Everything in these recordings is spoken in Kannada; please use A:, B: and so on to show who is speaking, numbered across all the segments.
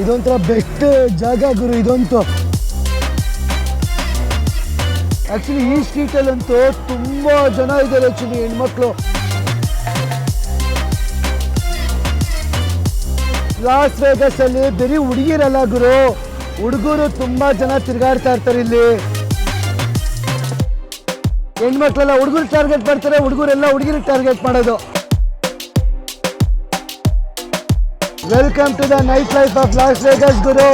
A: ಇದೊಂಥರ ಬೆಸ್ಟ್ ಜಾಗ ಗುರು, ಇದಂತೂ. ಆ್ಯಕ್ಚುಲಿ ಈ ಸ್ಟ್ರೀಟಲ್ಲಂತೂ ತುಂಬ ಜನ ಇದ್ದಾರೆ ಆಕ್ಚುಲಿ ಹೆಣ್ಮಕ್ಳು. ಲಾಸ್ ವೇಗಸ್ ಅಲ್ಲಿ ಬರೀ ಹುಡುಗಿರಲ್ಲ ಗುರು, ಹುಡುಗರು ತುಂಬಾ ಜನ ತಿರುಗಾಡ್ತಾ ಇರ್ತಾರೆ ಇಲ್ಲಿ. ಹೆಣ್ಮಕ್ಳೆಲ್ಲ ಹುಡುಗರು ಟಾರ್ಗೆಟ್ ಮಾಡ್ತಾರೆ, ಹುಡುಗರೆಲ್ಲ ಹುಡುಗಿರಿಗೆ ಟಾರ್ಗೆಟ್ ಮಾಡೋದು. Welcome to the night life of Las Vegas Guru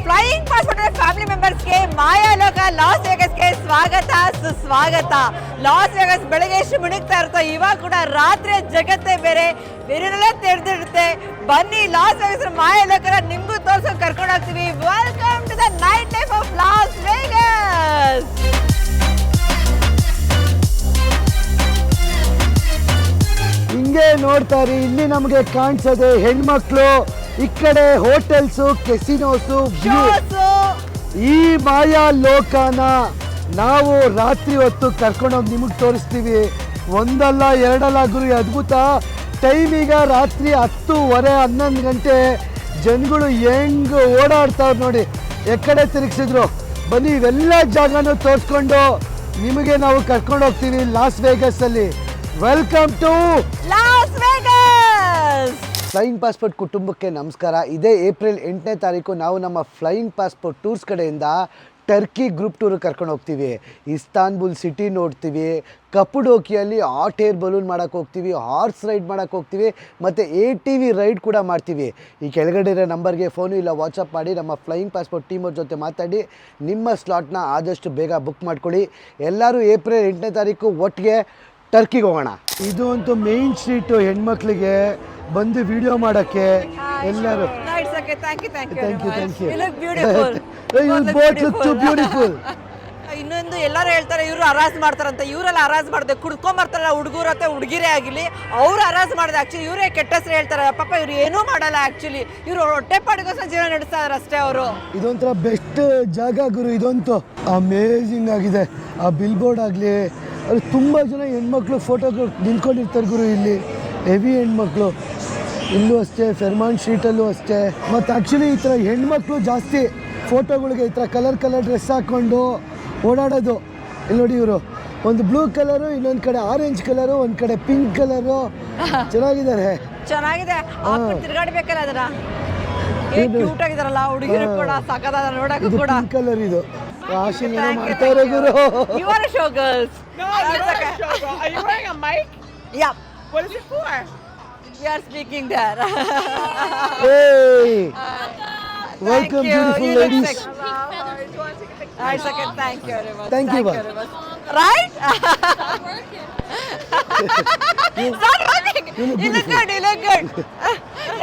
B: flying passport family ಮೆಂಬರ್ಸ್ಗೆ ಮಾಯಾ ಲೋಕ ಲಾಸ್ ವೇಗಸ್ಗೆ ಸ್ವಾಗತ ಸುಸ್ವಾಗತ ಲಾಸ್ ವೇಗಸ್ ಬೆಳಗ್ಗೆ ಎಷ್ಟು ಮಿಣುಕ್ತಾ ಇರುತ್ತೋ ಇವಾಗ ಕೂಡ ರಾತ್ರಿ ಜಗತ್ತೇ ಬೇರೆ ಬೇರೆಲ್ಲ ತೆರೆದಿರುತ್ತೆ ಬನ್ನಿ ಲಾಸ್ ವೇಗಸ್ ಮಾಯಾ ಲೋಕನ
A: ನೋಡ್ತಾರೆ ಇಲ್ಲಿ ನಮಗೆ ಕಾಣಿಸೋದೆ ಹೆಣ್ಮಕ್ಳು ಈ ಕಡೆ ಹೋಟೆಲ್ಸು ಕೆಸಿನೋಸು ಈ ಮಾಯಾ ಲೋಕನ ನಾವು ರಾತ್ರಿ ಹೊತ್ತು ಕರ್ಕೊಂಡೋಗಿ ನಿಮಗೆ ತೋರಿಸ್ತೀವಿ. ಒಂದಲ್ಲ ಎರಡಲ್ಲ ಗುರು ಅದ್ಭುತ ಟೈಮ್ ಈಗ ರಾತ್ರಿ ಹತ್ತುವರೆ ಹನ್ನೊಂದು ಗಂಟೆ ಜನಗಳು ಹೆಂಗ್ ಓಡಾಡ್ತಾವ್ರು ನೋಡಿ. ಎಕ್ಕಡೆ ತಿರುಗಿಸಿದ್ರು. ಬನ್ನಿ ಇವೆಲ್ಲ ಜಾಗನೂ ತೋರಿಸ್ಕೊಂಡು ನಿಮಗೆ ನಾವು ಕರ್ಕೊಂಡು ಹೋಗ್ತೀವಿ ಲಾಸ್ ವೇಗಸ್ ಅಲ್ಲಿ welcome to
B: Las Vegas
A: flying passport ಕುಟುಂಬಕ್ಕೆ ನಮಸ್ಕಾರ. ಇದೇ ಏಪ್ರಿಲ್ ಎಂಟನೇ ತಾರೀಕು ನಾವು ನಮ್ಮ ಫ್ಲೈಯಿಂಗ್ ಪಾಸ್ಪೋರ್ಟ್ ಟೂರ್ಸ್ ಕಡೆಯಿಂದ ಟರ್ಕಿ ಗ್ರೂಪ್ ಟೂರ್ ಕರ್ಕೊಂಡು ಹೋಗ್ತೀವಿ. ಇಸ್ತಾನ್ಬುಲ್ ಸಿಟಿ ನೋಡ್ತೀವಿ. ಕಪ್ಪುಡೋಕಿಯಲ್ಲಿ ಹಾಟ್ ಏರ್ ಬಲೂನ್ ಮಾಡೋಕ್ಕೆ ಹೋಗ್ತೀವಿ. ಹಾರ್ಸ್ ರೈಡ್ ಮಾಡೋಕ್ಕೆ ಹೋಗ್ತೀವಿ. ಮತ್ತು ಎ ಟಿ ವಿ ರೈಡ್ ಕೂಡ ಮಾಡ್ತೀವಿ. ಈ ಕೆಳಗಡೆ ಇರೋ ನಂಬರ್ಗೆ ಫೋನು ಇಲ್ಲ ವಾಟ್ಸಪ್ ಮಾಡಿ ನಮ್ಮ ಫ್ಲೈಯಿಂಗ್ ಪಾಸ್ಪೋರ್ಟ್ ಟೀಮವ್ರ ಜೊತೆ ಮಾತಾಡಿ ನಿಮ್ಮ ಸ್ಲಾಟ್ನ ಆದಷ್ಟು ಬೇಗ ಬುಕ್ ಮಾಡ್ಕೊಳ್ಳಿ. ಎಲ್ಲರೂ ಏಪ್ರಿಲ್ ಎಂಟನೇ ತಾರೀಕು ಒಟ್ಟಿಗೆ ಟರ್ಕಿಗೆ ಹೋಗೋಣ. ಇದು ಅಂತೂ ಮೇನ್ ಸ್ಟ್ರೀಟು ಹೆಣ್ಮಕ್ಳಿಗೆ ಬಂದು ವಿಡಿಯೋ ಮಾಡೋಕ್ಕೆ ಎಲ್ಲರೂ.
B: Thank you thank you
A: too beautiful.
B: ಇನ್ನೊಂದು ಎಲ್ಲರೂ ಹೇಳ್ತಾರೆ ಇವರು ಅರಾಜ್ ಮಾಡ್ತಾರಂತ. ಇವರೆಲ್ಲ ಅರಾಜ್ ಮಾಡಿದೆ ಕುಡ್ಕೊಂಬರ್ತಾರಲ್ಲ ಹುಡುಗರು ಅಥವಾ ಹುಡುಗಿರೇ ಆಗಿಲಿ ಅವ್ರು ಅರಾಜ್ ಮಾಡಿದೆ ಆಕ್ಚುಲಿ ಇವರೇ ಕೆಟ್ಟ ಹೆಸರು ಹೇಳ್ತಾರೆ. ಪಾಪ ಇವ್ರು ಏನೂ ಮಾಡಲ್ಲ ಆಕ್ಚುಲಿ ಇವರು ಹೊಟ್ಟೆ ಪಾಡಿಗೋಸ್ಕರ ಜೀವನ ನಡೆಸ್ತಾ ಇದಾರೆ ಅಷ್ಟೇ ಅವರು.
A: ಇದೊಂಥರ ಬೆಸ್ಟ್ ಜಾಗ ಗುರು ಇದಂತೂ. ಅಮೇಝಿಂಗ್ ಆಗಿದೆ. ಆ ಬಿಲ್ ಬೋರ್ಡ್ ಆಗಲಿ ಅಲ್ಲಿ ತುಂಬ ಜನ ಹೆಣ್ಮಕ್ಳು ಫೋಟೋಗಳು ನಿಂತ್ಕೊಂಡಿರ್ತಾರೆ ಗುರು ಇಲ್ಲಿ. ಹೆವಿ ಹೆಣ್ಮಕ್ಳು. ಇಲ್ಲೂ ಅಷ್ಟೇ ಫೆರ್ಮಾನ್ ಸ್ಟ್ರೀಟಲ್ಲೂ ಅಷ್ಟೇ. ಮತ್ತು ಆ್ಯಕ್ಚುಲಿ ಈ ಥರ ಹೆಣ್ಮಕ್ಳು ಜಾಸ್ತಿ ಫೋಟೋಗಳಿಗೆ ಈ ಥರ ಕಲರ್ ಕಲರ್ ಡ್ರೆಸ್ ಹಾಕ್ಕೊಂಡು ಓಡಾಡೋದು. ಇಲ್ಲಿ ನೋಡಿ ಇವರು. ಒಂದು ಬ್ಲೂ ಕಲರು ಇನ್ನೊಂದು ಕಡೆ ಆರೆಂಜ್ ಕಲರು ಒಂದು ಕಡೆ ಪಿಂಕ್ ಕಲರು ಚೆನ್ನಾಗಿದ್ದಾರೆ.
B: ಚೆನ್ನಾಗಿದೆ. ತಿರ್ಗಾಡ್ಬೇಕಲ್ಲ ಅದನ್ನ. ಕ್ಯೂಟ್ ಆಗಿದಾರಲ್ಲ ಹುಡುಗಿರು ಕೂಡ ಸಕದ ನೋಡಕ್ಕೂ ಕೂಡ.
A: ಕಲರ್ ಇದು. ವಾಷಿಂಗ್ ಏನೋ ಮಾಡ್ತಾರೆ ಗುರು
B: you are show girls
C: No, you're not a showgirl. Are you wearing a mic?
B: Yeah
C: What is it for?
B: You are speaking there
A: Hey! Welcome, beautiful ladies.
B: It's okay. Thank you very much.
A: Thank you, ma'am.
B: very much. Right? It's not working.
A: You look
B: You look good. You look good.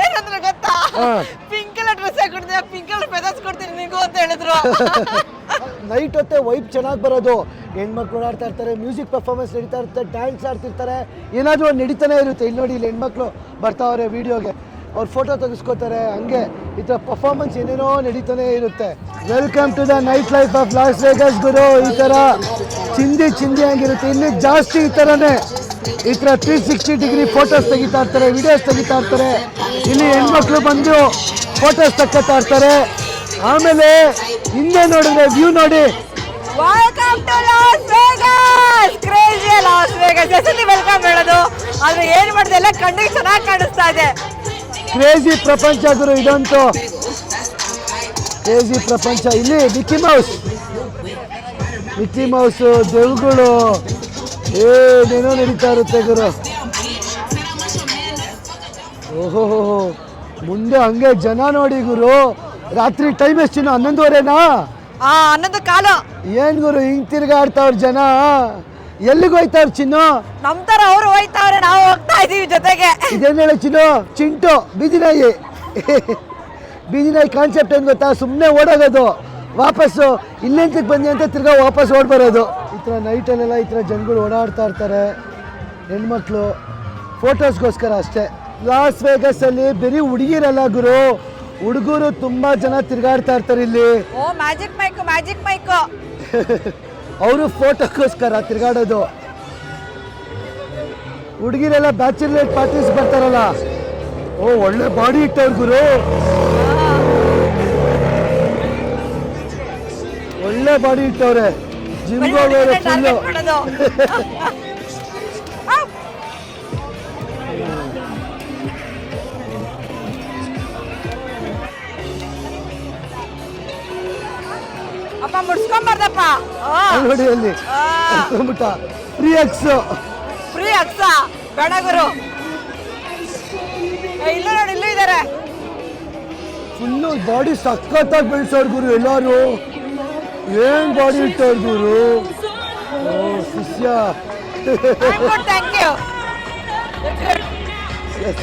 B: ಏನಂದ್ರೆ ಗೊತ್ತಾ
A: ಹಾ.
B: Pink colour dress ಹಾಕೊಂಡಿದ್ದೆ pink colour feathers ಕೊಡ್ತೀನಿ ನಿಂಗೂ ಅಂತ ಹೇಳಿದ್ರು
A: ನೈಟ್ ಹೊತ್ತೆ ವೈಪ್ ಚೆನ್ನಾಗಿ ಬರೋದು. ಹೆಣ್ಮಕ್ಳು ಆಡ್ತಾ ಇರ್ತಾರೆ, ಮ್ಯೂಸಿಕ್ ಪರ್ಫಾರ್ಮೆನ್ಸ್ ನಡೀತಾ ಇರುತ್ತೆ ಡ್ಯಾನ್ಸ್ ಆಡ್ತಿರ್ತಾರೆ. ಏನಾದರೂ ಒಂದು ನಡೀತಾನೆ ಇರುತ್ತೆ. ಇಲ್ಲಿ ನೋಡಿ ಇಲ್ಲಿ ಹೆಣ್ಮಕ್ಳು ಬರ್ತಾವ್ರೆ ವೀಡಿಯೋಗೆ ಅವ್ರು ಫೋಟೋ ತೆಗೆಸ್ಕೋತಾರೆ, ಹಂಗೆ. ಈ ಥರ ಪರ್ಫಾರ್ಮೆನ್ಸ್ ಏನೇನೋ ನಡೀತಾನೆ ಇರುತ್ತೆ. Welcome to the night life of Las Vegas ಗುರು. ಈ ಥರ ಚಿಂದಿ ಚಿಂದಿ ಆಗಿರುತ್ತೆ. ಇಲ್ಲಿ ಜಾಸ್ತಿ ಈ ಥರನೇ ಈ ಥರ ತ್ರೀ ಸಿಕ್ಸ್ಟಿ ಡಿಗ್ರಿ ಫೋಟೋಸ್ ತೆಗಿತಾ ಇರ್ತಾರೆ ವಿಡಿಯೋಸ್ ತೆಗಿತಾ ಇರ್ತಾರೆ. ಇಲ್ಲಿ ಹೆಣ್ಮಕ್ಳು ಬಂದು ಫೋಟೋಸ್ ತಕ್ಕೊತಾ ಇರ್ತಾರೆ. ಆಮೇಲೆ ಹಿಂದೆ ನೋಡಿದ್ರೆ ವ್ಯೂ ನೋಡಿ.
B: Welcome to Las Vegas crazy Las Vegas ಎಸತಿ welcome ಹೇಳೋದು. ಆದ್ರೆ ಏನ್ ಮಾಡಿದೆ? ಎಲ್ಲ ಕಣ್ಣಿಗೆ ಚೆನ್ನಾಗಿ ಕಾಣಿಸ್ತಾ ಇದೆ.
A: ಕ್ರೇಜಿ ಪ್ರಪಂಚ ಗುರು ಇದಂತೂ. ಕ್ರೇಜಿ ಪ್ರಪಂಚ. ಇಲ್ಲಿ ಮಿಕ್ಕಿ ಮೌಸ್ ಮಿಕ್ಕಿ ಮೌಸು ದೇವ್ಗಳು ಏನೇನೋ ನಡೀತಾ ಇರುತ್ತೆ ಗುರು. ಓಹೋ ಮುಂದೆ ಹಂಗೆ ಜನ ನೋಡಿ ಗುರು. ರಾತ್ರಿ ಟೈಮ್ ಎಷ್ಟು ಹನ್ನೊಂದುವರೆನಾ?
B: ಆ ಅನ್ನೊಂದು ಕಾಲು.
A: ಏನ್ ಗುರು ಹಿಂಗ್ ತಿರ್ಗಾಡ್ತಾವ್ರ ಜನ? ಎಲ್ಲಿಗೆ ಹೋಯ್ತಾವ್ರ ಚಿನ್ನು?
B: ನಮ್ ತರ ಅವ್ರು ಹೋಯ್ತಾವ್ರೆ ನಾವು ಹೋಗ್ತಾ ಇದೀವಿ ಜೊತೆಗೆ.
A: ಇದೇನ್ ಹೇಳ ಚಿನ್ನು? ಚಿಂಟು ಬೀದಿನಾಯಿ ಬೀದಿನಾಯಿ ಕಾನ್ಸೆಪ್ಟ್ ಏನು ಗೊತ್ತಾ? ಸುಮ್ಮನೆ ಓಡೋಗೋದು ವಾಪಸ್ಸು ಇಲ್ಲೆಂತಕ್ಕೆ ಬಂದೆ ಅಂತ ತಿರ್ಗಾ ವಾಪಸ್ ಓಡ್ ಬರೋದು. ಈ ಥರ ನೈಟಲ್ಲೆಲ್ಲ ಈ ಥರ ಜನಗಳು ಓಡಾಡ್ತಾ ಇರ್ತಾರೆ. ಹೆಣ್ಮಕ್ಳು. ಫೋಟೋಸ್ಗೋಸ್ಕರ ಅಷ್ಟೇ. ಲಾಸ್ ವೇಗಸಲ್ಲಿ ಬರೀ ಹುಡುಗಿರಲ್ಲ ಗುರು. ಹುಡುಗರು ತುಂಬಾ ಜನ ತಿರುಗಾಡ್ತಾ ಇರ್ತಾರೆ ಇಲ್ಲಿ.
B: Oh magic Mike magic Mike
A: ಅವರು ಫೋಟೋಕ್ಕೋಸ್ಕರ ತಿರುಗಾಡೋದು. ಹುಡುಗಿರೆಲ್ಲ ಬ್ಯಾಚುಲರ್ ಪಾರ್ಟೀಸ್ ಬರ್ತಾರಲ್ಲ. ಓ ಒಳ್ಳೆ ಬಾಡಿ ಇಟ್ಟವ್ರು ಗುರು. ಒಳ್ಳೆ ಬಾಡಿ ಇಟ್ಟವ್ರೆ.
B: ಜಿಮ್ಗೆ
A: ಹೋಗೋರು ಫುಲ್ಲು
B: ಮುಡ್ಸ್ಕೊಂಬಾರ್ದಪ್ಪ. ಆ.
A: ಅಂದ್ಬಿಟ್ಟ ಫ್ರೀ ಎಕ್ಸ್
B: ಫ್ರೀ ಅಕ್ಸ ಬೇಡ ಗುರು. ಇಲ್ಲ ನೋಡಿ ಇಲ್ಲೂ ಇದಾರೆ.
A: ಫುಲ್ಲು ಬಾಡಿ ಸಖತ್ತಾಗಿ ಬೆಳೆಸೋರು ಗುರು ಎಲ್ಲರೂ. ಏನ್ ಬಾಡಿ ಇಟ್ಟವ್ರು ಗುರು? ಓ ಶಿಷ್ಯ.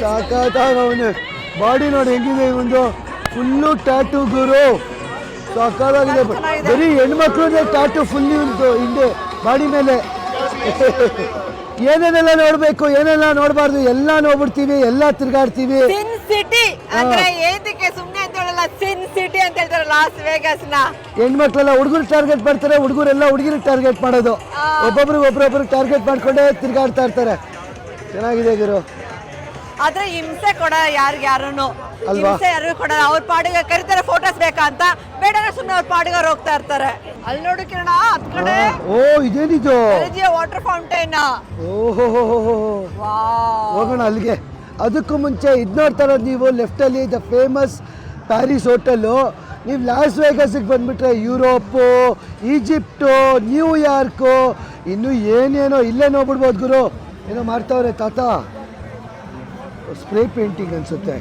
A: ಸಾಕಾದಾಗ ಅವನು. ಬಾಡಿ ನೋಡಿ ಹೆಂಗಿದೆ ಒಂದು ಫುಲ್ಲು ಟ್ಯಾಟು ಗುರು. ಸಾಕಾಗಿದೆ. ಬರೀ ಹೆಣ್ಮಕ್ಳದೇ ಟಾಟು ಫುಲ್ ಉಂಟು ಹಿಂದೆ ಬಾಡಿ ಮೇಲೆ. ಏನೇನೆಲ್ಲ ನೋಡ್ಬೇಕು ಏನೆಲ್ಲ ನೋಡಬಾರ್ದು ಎಲ್ಲ ನೋಡ್ಬಿಡ್ತೀವಿ ಎಲ್ಲ ತಿರ್ಗಾಡ್ತೀವಿ.
B: ಸಿನ್ ಸಿಟಿ ಅಂದ್ರೆ ಸುಮ್ಮನೆ ಅಂತ ಹೇಳಲ್ಲ ಸಿನ್ ಸಿಟಿ ಅಂತ ಹೇಳ್ತಾರೆ ಲಾಸ್ ವೇಗಸ್ನ
A: ಹೆಣ್ಮಕ್ಳೆಲ್ಲ ಹುಡುಗರು ಟಾರ್ಗೆಟ್ ಮಾಡ್ತಾರೆ ಹುಡುಗರೆಲ್ಲ ಹುಡುಗಿರಿಗೆ ಟಾರ್ಗೆಟ್ ಮಾಡೋದು.
B: ಒಬ್ಬೊಬ್ರು
A: ಒಬ್ಬೊಬ್ರಿಗೆ ಒಬ್ರೊಬ್ರಿಗೆ ಟಾರ್ಗೆಟ್ ಮಾಡ್ಕೊಂಡೇ ತಿರ್ಗಾಡ್ತಾ ಇರ್ತಾರೆ. ಚೆನ್ನಾಗಿದೆ ಗುರು.
B: ಆದ್ರೆ ಹಿಂಸೆ ಕೊಡ
A: ಯಾರಿಗ್ಯಾರು?
B: ಹಿಂಸೆ ಯಾರಿಗೂ ಕೊಡಲ್ಲ. ಅವ್ರ ಪಾಡಿಗೆ ಕರಿತಾರೆ ಫೋಟೋಸ್ ಬೇಕಾ ಅಂತ. ಬೇಡ ಸುಮ್ಮನೆ ಅವ್ರ ಪಾಡಿಗೆ ಅವ್ರು ಹೋಗ್ತಾ ಇರ್ತಾರೆ. ಅಲ್ಲಿ ನೋಡು ಕಿರಣ ಕಡೆ
A: ಓ ಇದೇನಿದು?
B: ವಾಟರ್ ಫೌಂಟೈನ್
A: ಓಹೋ ಹೋಗೋಣ ಅಲ್ಲಿಗೆ. ಅದಕ್ಕೂ ಮುಂಚೆ ಇದು ನೋಡ್ತಾರ ನೀವು ನೀವು ಲೆಫ್ಟಲ್ಲಿ ದ ಫೇಮಸ್ ಪ್ಯಾರಿಸ್ ಹೋಟೆಲ್ ನೀವು ಲಾಸ್ ವೇಗಸ್ಗೆ ಬಂದ್ಬಿಟ್ರೆ ಯುರೋಪು ಈಜಿಪ್ಟು ನ್ಯೂಯಾರ್ಕು ಇನ್ನು ಏನೇನೋ ಇಲ್ಲೇ ನೋಡ್ಬಿಡ್ಬೋದು ಗುರು. ಏನೋ ಮಾಡ್ತಾವ್ರೆ ತಾತ. ಸ್ಪ್ರೇ ಪೇಂಟಿಂಗ್ ಅನ್ಸುತ್ತೆ.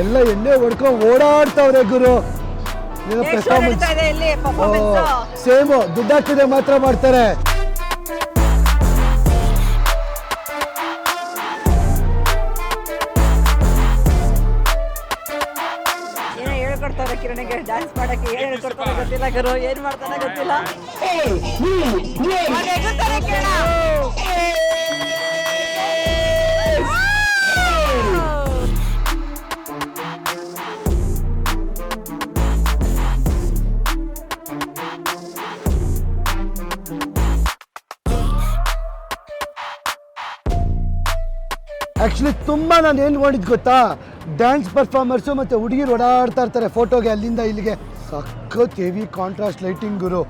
A: ಎಲ್ಲ ಎಣ್ಣೆ ಹೊಡ್ಕೊಂಡು ಓಡಾಡ್ತಾವ್ರೆ ಗುರು. ಸೇಮು ದುಡ್ಡು ಹಾಕಿದ್ರೆ ಮಾತ್ರ ಮಾಡ್ತಾರೆ.
B: ಏನೋ ಹೇಳ್ಕೊಡ್ತಾರೆ ಕಿರಣಿಗೆ ಡ್ಯಾನ್ಸ್ ಮಾಡಕ್ಕೆ. ಏನ್ ಹೇಳ್ಕೊಡ್ತಾರೆ ಗೊತ್ತಿಲ್ಲ ಗುರು ಏನ್ ಮಾಡ್ತಾನೆ ಗೊತ್ತಿಲ್ಲ.
A: ಆ್ಯಕ್ಚುಲಿ ತುಂಬ ನಾನು ಏನು ನೋಡಿದ್ದು ಗೊತ್ತಾ? ಡ್ಯಾನ್ಸ್ ಪರ್ಫಾರ್ಮರ್ಸು ಮತ್ತು ಹುಡುಗಿರು ಓಡಾಡ್ತಾ ಇರ್ತಾರೆ ಫೋಟೋಗೆ ಅಲ್ಲಿಂದ ಇಲ್ಲಿಗೆ. ಸಖತ್ ಹೆವಿ ಕಾಂಟ್ರಾಸ್ಟ್ ಲೈಟಿಂಗ್ಗಳು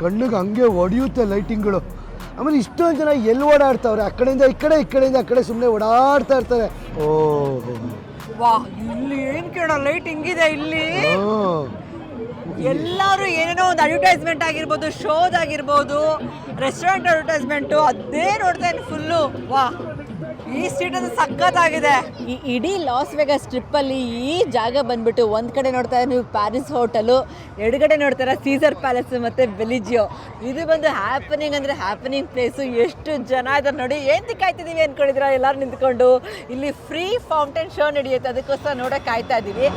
A: ಕಣ್ಣಿಗೆ ಹಂಗೆ ಹೊಡೆಯುತ್ತೆ ಲೈಟಿಂಗ್ಗಳು ಆಮೇಲೆ ಇಷ್ಟೊಂದು ಜನ ಎಲ್ಲಿ ಓಡಾಡ್ತಾವ್ರೆ? ಆ ಕಡೆಯಿಂದ ಈ ಕಡೆ ಈ ಕಡೆಯಿಂದ ಆ ಕಡೆ ಸುಮ್ಮನೆ ಓಡಾಡ್ತಾ ಇರ್ತಾರೆ. ಓ
B: ವಾಹ್ ಇಲ್ಲಿ ಏನು ಕೇಳೋ ಲೈಟಿಂಗ್ ಇದೆ ಇಲ್ಲಿ. ಎಲ್ಲರೂ ಏನೇನೋ ಒಂದು ಅಡ್ವರ್ಟೈಸ್ಮೆಂಟ್ ಆಗಿರ್ಬೋದು ಶೋದಾಗಿರ್ಬೋದು ರೆಸ್ಟೋರೆಂಟ್ ಅಡ್ವರ್ಟೈಸ್ಮೆಂಟು ಅದೇ ನೋಡ್ತಾ ಇದ್ದೀನಿ ಫುಲ್ಲು ವಾ. ಈ ಸ್ಟ್ರೀಟ್ ಅದು ಸಖತ್ತಾಗಿದೆ. ಈ ಇಡೀ ಲಾಸ್ ವೆಗಸ್ ಟ್ರಿಪ್ಪಲ್ಲಿ ಈ ಜಾಗ ಬಂದ್ಬಿಟ್ಟು ಒಂದ್ ಕಡೆ ನೋಡ್ತಾ ಇದ್ರೆ ನೀವು ಪ್ಯಾರಿಸ್ ಹೋಟೆಲು ಎಡಗಡೆ ನೋಡ್ತಾರ ಸೀಸರ್ ಪ್ಯಾಲೇಸ್ ಮತ್ತೆ ಬೆಲಿಜಿಯೋ ಇದು ಬಂದು ಹ್ಯಾಪನಿಂಗ್ ಅಂದ್ರೆ ಹ್ಯಾಪನಿಂಗ್ ಪ್ಲೇಸ್ ಎಷ್ಟು ಜನ ಇದ್ದಾರೆ ನೋಡಿ. ಏನು ಕಾಯ್ತಿದ್ದೀವಿ ಅಂದ್ಕೊಂಡಿದ್ರ ಎಲ್ಲರೂ ನಿಂತ್ಕೊಂಡು. ಇಲ್ಲಿ ಫ್ರೀ ಫೌಂಟೇನ್ ಶೋ ನಡೆಯುತ್ತೆ. ಅದಕ್ಕೋಸ್ಕರ ನೋಡೋಕೆ ಕಾಯ್ತಾ ಇದ್ದೀವಿ.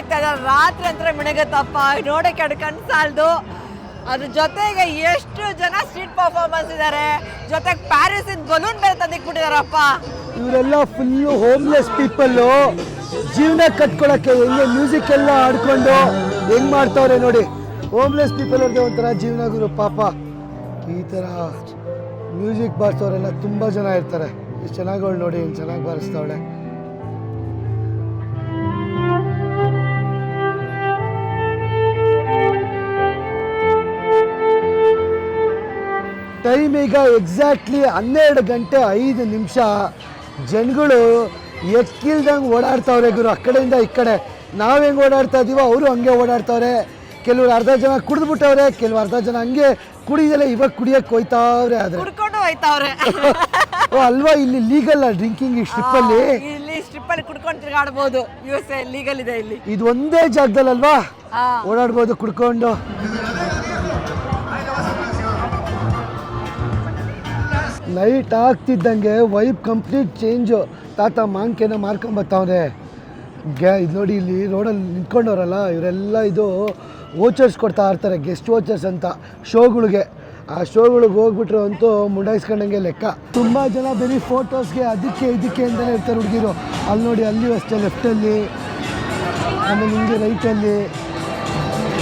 B: ಇದ್ದಾರೆ ರಾತ್ರಿ ಅಂದ್ರೆ ಮಿಣಗತ್ತಪ್ಪ ನೋಡೋಕೆ ಎರಡು ಕಣ್ಸಾಲ್ದು. ಸಾಲದು ಅದ್ರ ಜೊತೆಗೆ ಎಷ್ಟು ಜನ ಸ್ಟ್ರೀಟ್ ಪರ್ಫಾರ್ಮೆನ್ಸ್ ಇದ್ದಾರೆ ಜೊತೆಗೆ ಪ್ಯಾರಿಸ್ ಬಲೂನ್ ಬೇರೆ ತಂದಿಕ್ಬಿಟ್ಟಿದಾರಪ್ಪ.
A: ಇವರೆಲ್ಲ ಫುಲ್ಲು ಹೋಮ್ಲೆಸ್ ಪೀಪಲ್ಲು ಜೀವನ ಕಟ್ಕೊಳಕ್ಕೆ ಹೆಂಗೆ ಮ್ಯೂಸಿಕ್ ಎಲ್ಲ ಆಡ್ಕೊಂಡು ಹೆಂಗ್ ಮಾಡ್ತಾವ್ರೆ ನೋಡಿ. ಹೋಮ್ಲೆಸ್ ಪೀಪಲ್ ಅವ್ರದ್ದು ಒಂಥರ ಜೀವನ ಗುರು, ಪಾಪ. ಈ ಥರ ಮ್ಯೂಸಿಕ್ ಬಾರಿಸೋರೆಲ್ಲ ತುಂಬ ಜನ ಇರ್ತಾರೆ. ಎಷ್ಟು ಚೆನ್ನಾಗಿ ನೋಡಿ ಚೆನ್ನಾಗಿ ಬಾರಿಸ್ತಾವಳೆ. ಟೈಮ್ ಈಗ ಎಕ್ಸಾಕ್ಟ್ಲಿ ಹನ್ನೆರಡು ಗಂಟೆ ಐದು ನಿಮಿಷ. ಜನಗಳು ಎಕ್ಕಿಲ್ದಂಗೆ ಓಡಾಡ್ತಾವ್ರೆ ಗುರು ಆ ಕಡೆಯಿಂದ ಈ ಕಡೆ. ನಾವು ಹೆಂಗೆ ಓಡಾಡ್ತಾ ಇದೀವೋ ಅವರು ಹಂಗೆ ಓಡಾಡ್ತಾವ್ರೆ. ಕೆಲವರು ಅರ್ಧ ಜನ ಕುಡಿದ್ಬಿಟ್ಟವ್ರೆ ಕೆಲವು ಅರ್ಧ ಜನ ಹಂಗೆ ಕುಡಿದಲ್ಲ ಇವಾಗ ಕುಡಿಯಕ್ಕೆ ಹೋಯ್ತಾವ್ರೆ ಆದರೆ.
B: ಕುಡ್ಕೊಂಡು ಹೋಯ್ತಾವ್ರೆ.
A: ಓ ಅಲ್ವಾ ಇಲ್ಲಿ ಲೀಗಲ್ ಡ್ರಿಂಕಿಂಗ್ ಈ ಸ್ಟ್ರಿಪ್ಪಲ್ಲಿ?
B: ಇಲ್ಲಿ ಸ್ಟ್ರಿಪ್ ಅಲ್ಲಿ ಕುಡ್ಕೊಂಡು ತಿರುಗಾಡಬಹುದು ಯು ಎಸ್ ಲೀಗಲ್ ಇದೆ ಇಲ್ಲಿ.
A: ಇದು ಒಂದೇ ಜಾಗದಲ್ಲಿ
B: ಅಲ್ವಾ?
A: ಓಡಾಡ್ಬೋದು ಕುಡ್ಕೊಂಡು. ನೈಟ್ ಆಗ್ತಿದ್ದಂಗೆ ವೈಬ್ ಕಂಪ್ಲೀಟ್ ಚೇಂಜು. ತಾತ ಮಾಂಕೆನ ಮಾರ್ಕೊಂಬತ್ತವ್ರೆ ಗ್ಯಾ ಇದು ನೋಡಿ ಇಲ್ಲಿ ರೋಡಲ್ಲಿ ನಿಂತ್ಕೊಂಡವ್ರಲ್ಲ, ಇವರೆಲ್ಲ ಇದು ವೋಚರ್ಸ್ ಕೊಡ್ತಾ ಇರ್ತಾರೆ, ಗೆಸ್ಟ್ ವೋಚರ್ಸ್ ಅಂತ ಶೋಗಳಿಗೆ. ಆ ಶೋಗಳಿಗೆ ಹೋಗ್ಬಿಟ್ರು ಅಂತೂ ಮುಂಡಾಯಿಸ್ಕೊಂಡಂಗೆ ಲೆಕ್ಕ. ತುಂಬ ಜನ ಬರೀ ಫೋಟೋಸ್ಗೆ ಅದಕ್ಕೆ ಇದಕ್ಕೆ ಅಂತಲೇ ಇರ್ತಾರೆ ಹುಡುಗಿರು. ಅಲ್ಲಿ ನೋಡಿ, ಅಲ್ಲಿಯೂ ಅಷ್ಟೇ, ಲೆಫ್ಟಲ್ಲಿ, ಆಮೇಲೆ ಹಿಂಗೆ ರೈಟಲ್ಲಿ.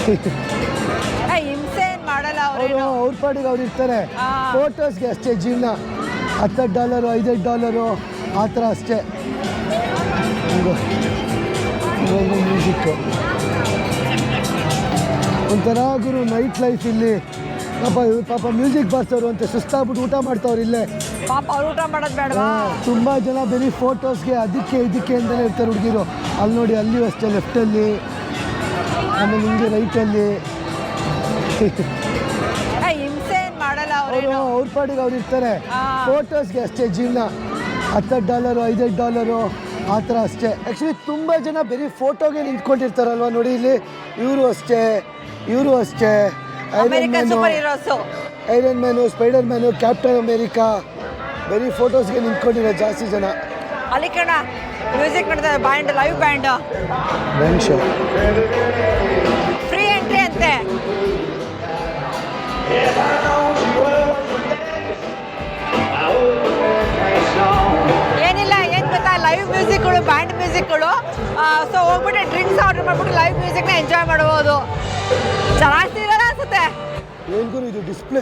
A: ಅವರು ಪಾಡಿಗೆ ಅವ್ರು ಇರ್ತಾರೆ. ಫೋಟೋಸ್ಗೆ ಅಷ್ಟೇ ಜೀವನ. ಹತ್ತು ಡಾಲರು ಐದೈದು ಡಾಲರು ಆ ಥರ ಅಷ್ಟೇ. ಮ್ಯೂಸಿಕ್ಕು ಒಂಥರ ಗುರು ನೈಟ್ ಲೈಫ್ ಇಲ್ಲಿ. ಪಾಪ ಪಾಪ ಮ್ಯೂಸಿಕ್ ಬರ್ತವ್ರು ಅಂತ ಸುಸ್ತಾಗ್ಬಿಟ್ಟು ಊಟ ಮಾಡ್ತಾವ್ರು ಇಲ್ಲೇ.
B: ಪಾಪ ಅವ್ರು ಊಟ ಮಾಡೋದ್ ಬೇಡವಾ?
A: ತುಂಬ ಜನ ಬರೀ ಫೋಟೋಸ್ಗೆ ಅದಕ್ಕೆ ಇದಕ್ಕೆ ಅಂತಲೇ ಇರ್ತಾರೆ ಹುಡುಗಿರು. ಅಲ್ಲಿ ನೋಡಿ ಅಲ್ಲಿಯೂ ಅಷ್ಟೇ ಲೆಫ್ಟಲ್ಲಿ ಆಮೇಲೆ ಹಿಂಗೆ ರೈಟಲ್ಲಿ ಅವರು ಪಾಡಿಗೆ ಅವ್ರು ಇರ್ತಾರೆ. ಫೋಟೋಸ್ಗೆ ಅಷ್ಟೇ ಜೀವನ. ಹತ್ತು ಡಾಲರು ಐದೈದು ಡಾಲರು ಆ ಥರ ಅಷ್ಟೇ. ಆ್ಯಕ್ಚುಲಿ ತುಂಬ ಜನ ಬರೀ ಫೋಟೋಗೆ ನಿಂತ್ಕೊಂಡಿರ್ತಾರಲ್ವ ನೋಡಿ ಇಲ್ಲಿ. ಇವರು ಅಷ್ಟೇ ಇವರು ಅಷ್ಟೇ.
B: Iron man
A: iron man spider man captain America ಬರೀ ಫೋಟೋಸ್ಗೆ ನಿಂತ್ಕೊಂಡಿರೋ ಜಾಸ್ತಿ ಜನ.
B: ಅಲ್ಲಿ ಕಣ ಮ್ಯೂಸಿಕ್ ನೋಡ್ತಾರೆ band live
A: band show
B: free entry ಅಂತೆ. ಸೊ ಹೋಗ್ಬಿಟ್ಟು ಡ್ರಿಂಕ್ಸ್ ಆರ್ಡರ್ ಮಾಡ್ಬಿಟ್ಟು ಲೈವ್ ಮ್ಯೂಸಿಕ್ನ ಎಂಜಾಯ್ ಮಾಡಬಹುದು ಚೆನ್ನಾಗಿ ಅನ್ಸುತ್ತೆ.
A: ಇದು ಡಿಸ್ಪ್ಲೇ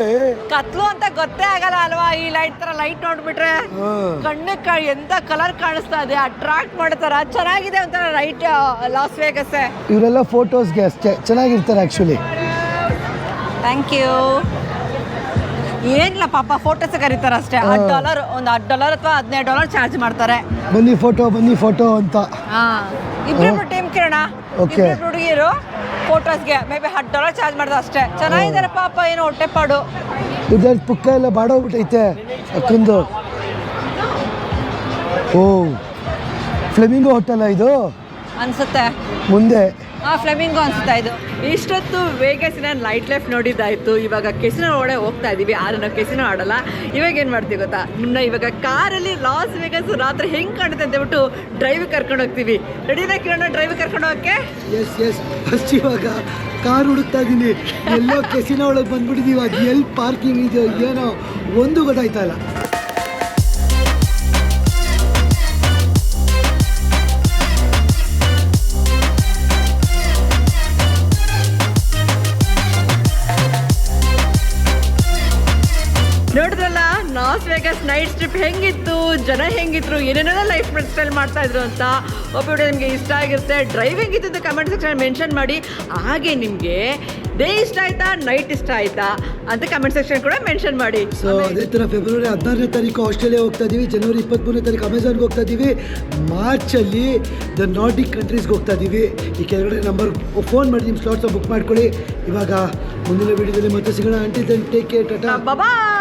B: ಕತ್ಲು ಅಂತ ಗೊತ್ತೇ ಆಗಲ್ಲ ಅಲ್ವಾ? ಈ ಲೈಟ್ ತರ ಲೈಟ್ ನೋಡ್ಬಿಟ್ರೆ
A: ಕಣ್ಣು
B: ಕಣ್ಣಕ್ಕೆ ಎಂತ ಕಲರ್ ಕಾಣಿಸ್ತಾ ಇದೆ? ಅಟ್ರಾಕ್ಟ್ ಮಾಡ್ತಾರ. ಚೆನ್ನಾಗಿದೆ ಒಂಥರ ರೈಟ್ ಲಾಸ್ ವೇಗಸ್
A: ಇವರೆಲ್ಲ ಫೋಟೋಸ್ಗೆ ಅಷ್ಟೇ. ಚೆನ್ನಾಗಿರ್ತಾರೆ ಆಕ್ಚುಲಿ
B: ಥ್ಯಾಂಕ್ ಯು ಏನಿಲ್ಲ ಪಾಪ ಫೋಟೋಸ್ ಕರೀತಾರೆ ಅಷ್ಟೇ? ಹತ್ತು ಡಾಲರ್ ಒಂದು ಹತ್ತು ಡಾಲರ್ ಅಥವಾ ಹದಿನೈದು ಡಾಲರ್ ಚಾರ್ಜ್ ಮಾಡ್ತಾರೆ.
A: ಬನ್ನಿ ಫೋಟೋ ಬನ್ನಿ ಫೋಟೋ ಅಂತ.
B: ಹಾ. ಇಬ್ರಿಬ್ರು ಟೀಮ್ ಕಿರಣ. ಇಬ್ರಿಬ್ರು ಹುಡುಗಿರು ಫೋಟೋಸ್ಗೆ ಮೇ ಬಿ ಹತ್ತು ಡಾಲರ್ ಚಾರ್ಜ್ ಮಾಡ್ದೆ ಅಷ್ಟೇ. ಚೆನ್ನಾಗಿದ್ದಾರೆ ಪಾಪ ಏನೋ ಹೊಟ್ಟೆಪಾಡು
A: ಇದ್ರಲ್ಲಿ ಪುಕ್ಕ ಎಲ್ಲ ಬಾಡೋಗ್ಬಿಟ್ಟೈತೆ ಅಕ್ಕಂದು. ಓ. ಫ್ಲೆಮಿಂಗೋ ಹೋಟೆಲ್ ಇದು?
B: ಅನ್ಸುತ್ತೆ.
A: ಮುಂದೆ.
B: ಆ ಫ್ಲೆಮಿಂಗೋ ಅನಿಸ್ತಾ ಇದು? ಇಷ್ಟೊತ್ತು ವೇಗಸಿನ ನೈಟ್ ಲೈಫ್ ನೋಡಿದ್ದಾಯ್ತು. ಇವಾಗ ಕೆಸಿನ ಒಳಗೆ ಹೋಗ್ತಾ ಇದೀವಿ. ಆದ್ರೆ ನಾವು ಕೆಸಿನೋ ಆಡಲ್ಲ. ಇವಾಗ ಏನು ಮಾಡ್ತೀವಿ ಗೊತ್ತಾ? ಮುನ್ನ ಇವಾಗ ಕಾರಲ್ಲಿ ಲಾಸ್ ವೇಗಸ್ ರಾತ್ರಿ ಹೆಂಗೆ ಕಾಣುತ್ತೆ ಅಂತ ಹೇಳ್ಬಿಟ್ಟು ಡ್ರೈವ್ ಕರ್ಕೊಂಡು ಹೋಗ್ತೀವಿ. ರೆಡಿನಾ ಕಿರಣ ಡ್ರೈವ್ ಕರ್ಕೊಂಡು ಹೋಗಕ್ಕೆ?
A: ಎಸ್ ಎಸ್ ಫಸ್ಟ್ ಇವಾಗ ಕಾರ್ ಹುಡುಕ್ತಾ ಇದ್ದೀನಿ ಎಲ್ಲೋ ಕೆಸಿನ ಒಳಗೆ ಬಂದ್ಬಿಟ್ಟಿದ್ದೀವಿ ಅದು ಎಲ್ಲಿ ಪಾರ್ಕಿಂಗ್ ಇದೆಯೋ ಏನೋ ಒಂದು ಗೊತ್ತಾಯ್ತಾ ಇಲ್ಲ.
B: ನೈಟ್ ಸ್ಟ್ರಿಪ್ ಹೆಂಗಿತ್ತು ಜನ ಹೆಂಗಿದ್ರು ಏನೇನೆಲ್ಲ ಲೈಫ್ ಸ್ಟೈಲ್ ಮಾಡ್ತಾ ಇದ್ರು ಅಂತ ಒಬ್ಬ ವಿಡಿಯೋ ನಿಮಗೆ ಇಷ್ಟ ಆಗಿರುತ್ತೆ. ಡ್ರೈವಿಂಗ್ ಇತ್ತು ಅಂತ ಕಮೆಂಟ್ ಸೆಕ್ಷನ್ ಮೆನ್ಷನ್ ಮಾಡಿ. ಹಾಗೆ ನಿಮಗೆ ಡೇ ಇಷ್ಟ ಆಯ್ತಾ ನೈಟ್ ಇಷ್ಟ ಆಯ್ತಾ ಅಂತ ಕಮೆಂಟ್ ಸೆಕ್ಷನ್ ಕೂಡ ಮೆನ್ಷನ್ ಮಾಡಿ.
A: ಸೊ ಅದೇ ಥರ ಫೆಬ್ರವರಿ ಹದಿನಾರನೇ ತಾರೀಕು ಆಸ್ಟ್ರೇಲಿಯಾ ಹೋಗ್ತಾ ಇದ್ದೀವಿ ಜನವರಿ ಇಪ್ಪತ್ತ್ಮೂರನೇ ತಾರೀಕು ಅಮೆಝಾನ್ಗೆ ಹೋಗ್ತಾ ಇದ್ದೀವಿ ಮಾರ್ಚಲ್ಲಿ ದ ನಾರ್ಡಿಕ್ ಕಂಟ್ರೀಸ್ಗೆ ಹೋಗ್ತಾ ಇದ್ದೀವಿ ಈ ಕೆಳಗಡೆ ನಂಬರ್ ಫೋನ್ ಮಾಡಿ ನಿಮ್ಮ ಸ್ಲಾಟ್ಸ್ ಬುಕ್ ಮಾಡ್ಕೊಳ್ಳಿ. ಇವಾಗ ಮುಂದಿನ ವಿಡಿಯೋದಲ್ಲಿ ಮತ್ತೆ ಸಿಗೋಣ. Until then take care tata
B: bye